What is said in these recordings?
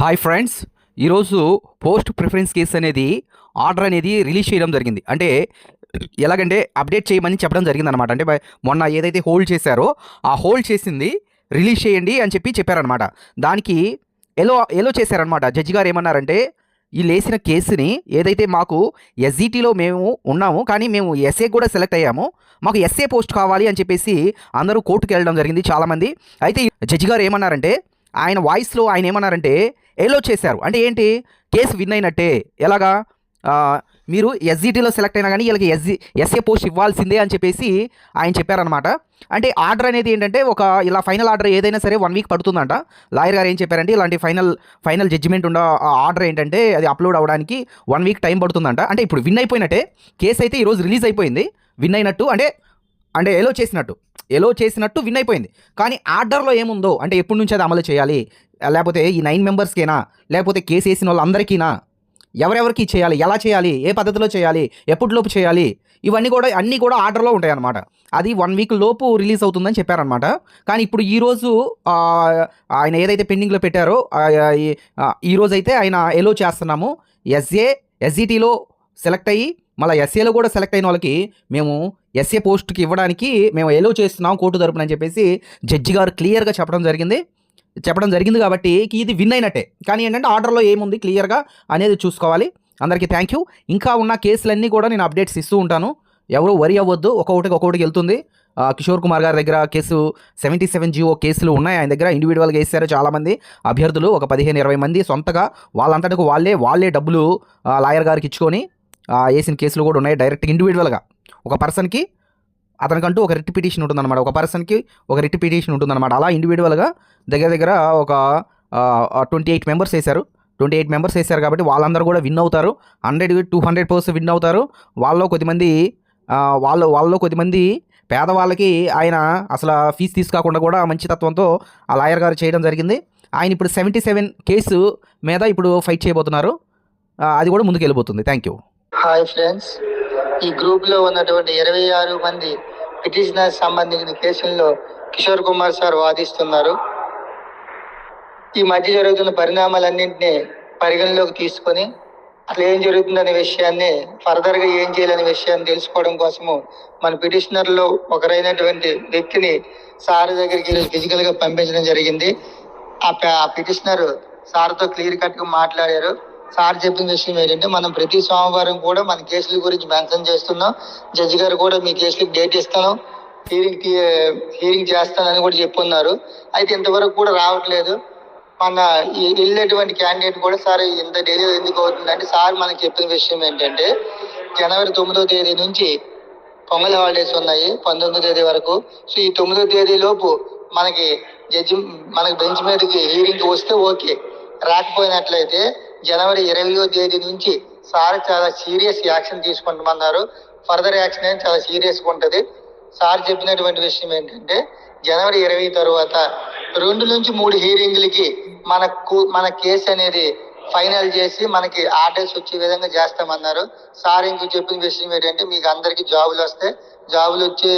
Hi friends ఈరోజు post preference case అనేది order అనేది రిలీజ్ చేయడం జరిగింది. అంటే ఎలాగంటే అప్డేట్ చేయమని చెప్పడం జరిగింది అనమాట అంటే మొన్న ఏదైతే హోల్డ్ చేశారో ఆ హోల్డ్ చేసింది రిలీజ్ చేయండి అని చెప్పి చెప్పారనమాట దానికి ఎలో ఎలో చేశారనమాట జడ్జి గారు ఏమన్నారంటే ఈ లేసిన కేసుని ఏదైతే మాకు ఎస్జిటిలో మేము ఉన్నాము కానీ మేము ఎస్ఏ కూడా సెలెక్ట్ అయ్యాము మాకు ఎస్ఏ పోస్ట్ కావాలి అని చెప్పేసి అందరూ కోర్టుకు వెళ్ళడం జరిగింది చాలామంది. అయితే జడ్జి గారు ఏమన్నారంటే ఆయన వాయిస్లో ఆయన ఏమన్నారంటే ఎలో చేశారు? అంటే ఏంటి? కేసు విన్ అయినట్టే. ఎలాగా? మీరు ఎస్జిటిలో సెలెక్ట్ అయినా కానీ వీళ్ళకి ఎస్జి ఎస్ఏ పోస్ట్ ఇవ్వాల్సిందే అని చెప్పేసి ఆయన చెప్పారనమాట అంటే ఆర్డర్ అనేది ఏంటంటే ఒక ఇలా ఫైనల్ ఆర్డర్ ఏదైనా సరే వన్ వీక్ పడుతుందంట. లాయర్ గారు ఏం చెప్పారంటే ఇలాంటి ఫైనల్ ఫైనల్ జడ్జిమెంట్ ఉన్న ఆర్డర్ ఏంటంటే అది అప్లోడ్ అవ్వడానికి వన్ వీక్ టైం పడుతుందంట. అంటే ఇప్పుడు విన్ అయిపోయినట్టే. కేసు అయితే ఈరోజు రిలీజ్ అయిపోయింది. విన్ అయినట్టు అంటే అంటే ఎలో చేసినట్టు. ఎలో చేసినట్టు విన్ అయిపోయింది. కానీ ఆర్డర్లో ఏముందో? అంటే ఎప్పటి నుంచి అది అమలు చేయాలి? లేకపోతే ఈ నైన్ మెంబర్స్కేనా? లేకపోతే కేసు వేసిన వాళ్ళందరికీనా? ఎవరెవరికి చేయాలి? ఎలా చేయాలి? ఏ పద్ధతిలో చేయాలి? ఎప్పటిలోపు చేయాలి? ఇవన్నీ కూడా అన్నీ కూడా ఆర్డర్లో ఉంటాయి అన్నమాట అది వన్ వీక్ లోపు రిలీజ్ అవుతుందని చెప్పారనమాట కానీ ఇప్పుడు ఈరోజు ఆయన ఏదైతే పెండింగ్లో పెట్టారో ఈరోజు ఈ- ఈ రోజు అయితే ఆయన ఎలో చేస్తున్నాము. ఎస్ఏ ఎస్ఈటీలో సెలెక్ట్ అయ్యి మళ్ళీ ఎస్ఏలో కూడా సెలెక్ట్ అయిన వాళ్ళకి మేము ఎస్ఏ పోస్ట్కి ఇవ్వడానికి మేము ఎలో చేస్తున్నాం కోర్టు తరపున అని చెప్పేసి జడ్జి గారు క్లియర్గా చెప్పడం జరిగింది. చెప్పడం జరిగింది కాబట్టి ఇది విన్ అయినట్టే. కానీ ఏంటంటే ఆర్డర్లో ఏముంది? క్లియర్గా అనేది చూసుకోవాలి. అందరికీ థ్యాంక్ యూ ఇంకా ఉన్న కేసులన్నీ కూడా నేను అప్డేట్స్ ఇస్తూ ఉంటాను. ఎవరు వరి అవ్వద్దు. ఒక్కొక్కటికి ఒక్కొక్కటికి వెళ్తుంది. కిషోర్ కుమార్ గారి దగ్గర కేసు సెవెంటీ సెవెన్ జీఓ కేసులు ఉన్నాయి. ఆయన దగ్గర ఇండివిజువల్గా వేసారు చాలామంది అభ్యర్థులు. ఒక పదిహేను ఇరవై మంది సొంతగా. వాళ్ళంతటికి వాళ్ళే వాళ్ళే డబ్బులు లాయర్ గారికి ఇచ్చుకొని వేసిన కేసులు కూడా ఉన్నాయి. డైరెక్ట్ ఇండివిజువల్గా ఒక పర్సన్కి అతనికంటూ ఒక రిట్ పిటిషన్ ఉంటుందన్నమాట. ఒక పర్సన్కి ఒక రిట్ పిటిషన్ ఉంటుందన్నమాట. అలా ఇండివిజువల్గా దగ్గర దగ్గర ఒక ట్వంటీ ఎయిట్ మెంబర్స్ వేశారు. ట్వంటీ ఎయిట్ మెంబర్స్ వేశారు కాబట్టి వాళ్ళందరూ కూడా విన్ అవుతారు. Hundred to hundred percent win అవుతారు. వాళ్ళలో కొద్దిమంది వాళ్ళు వాళ్ళలో కొద్దిమంది పేదవాళ్ళకి ఆయన అసలు ఫీజు తీసుకోకుండా కూడా మంచి తత్వంతో ఆ లాయర్ గారు చేయడం జరిగింది. ఆయన ఇప్పుడు సెవెంటీ సెవెన్ కేసు మీద ఇప్పుడు ఫైట్ చేయబోతున్నారు. అది కూడా ముందుకు వెళ్ళిపోతుంది థ్యాంక్ యూ హాయ్ ఫ్రెండ్స్ ఈ గ్రూప్లో ఉన్నటువంటి ఇరవై ఆరు మంది పిటిషనర్ సంబంధించిన కేసుల్లో కిషోర్ కుమార్ సార్ వాదిస్తున్నారు. ఈ మధ్య జరుగుతున్న పరిణామాలన్నింటినీ పరిగణలోకి తీసుకొని అసలు ఏం జరుగుతుందనే విషయాన్ని ఫర్దర్గా ఏం చేయాలనే విషయాన్ని తెలుసుకోవడం కోసము మన పిటిషనర్లో ఒకరైనటువంటి వ్యక్తిని సార్ దగ్గరికి ఫిజికల్గా పంపించడం జరిగింది. ఆ ఆ పిటిషనర్ సార్తో క్లియర్ కట్గా మాట్లాడారు. సార్ చెప్పిన విషయం ఏంటంటే మనం ప్రతి సోమవారం కూడా మన కేసుల గురించి మెన్షన్ చేస్తున్నాం. జడ్జి గారు కూడా మీ కేసులకు డేట్ ఇస్తాను హీరింగ్ హీరింగ్ చేస్తానని కూడా చెప్పున్నారు. అయితే ఇంతవరకు కూడా రావట్లేదు. మన వెళ్ళేటువంటి క్యాండిడేట్ కూడా సార్ ఇంత డైలీ ఎందుకు అవుతుందంటే సార్ మనకి చెప్పిన విషయం ఏంటంటే జనవరి తొమ్మిదో తేదీ నుంచి పొంగల్ హాలిడేస్ ఉన్నాయి పంతొమ్మిదో తేదీ వరకు. సో ఈ తొమ్మిదో తేదీ లోపు మనకి జడ్జి మనకి బెంచ్ మీదకి హీరింగ్ వస్తే ఓకే. రాకపోయినట్లయితే జనవరి ఇరవయో తేదీ నుంచి సార్ చాలా సీరియస్ యాక్షన్ తీసుకుంటామన్నారు ఫర్దర్ యాక్షన్ అనేది చాలా సీరియస్గా ఉంటుంది. సార్ చెప్పినటువంటి విషయం ఏంటంటే జనవరి ఇరవై తర్వాత రెండు నుంచి మూడు హీరింగ్లకి మనకు మన కేసు అనేది ఫైనల్ చేసి మనకి ఆర్డర్స్ వచ్చే విధంగా చేస్తామన్నారు. సార్ ఇంకో చెప్పిన విషయం ఏంటంటే మీకు అందరికి జాబులు వస్తాయి జాబులు వచ్చే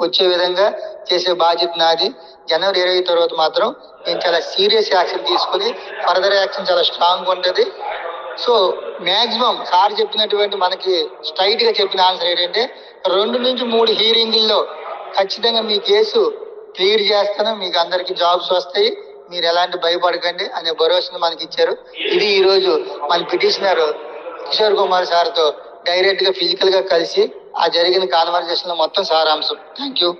వచ్చే విధంగా చేసే బాధ్యత నాది. జనవరి ఇరవై తర్వాత మాత్రం నేను చాలా సీరియస్ యాక్షన్ తీసుకుని ఫర్దర్ యాక్షన్ చాలా స్ట్రాంగ్ ఉంటుంది. సో మాక్సిమం సార్ చెప్పినటువంటి మనకి స్ట్రైట్గా చెప్పిన ఆన్సర్ ఏంటంటే రెండు నుంచి మూడు హీరింగ్ల్లో ఖచ్చితంగా మీ కేసు క్లియర్ చేస్తాను. మీకు అందరికి జాబ్స్ వస్తాయి. మీరు ఎలాంటి భయపడకండి అనే భరోసాను మనకి ఇచ్చారు. ఇది ఈ రోజు మన పిటిషనర్ కిషోర్ కుమార్ సార్తో డైరెక్ట్గా ఫిజికల్గా కలిసి ఆ జరిగిన కాన్వర్జేషన్లో మొత్తం సారాంశం. Thank you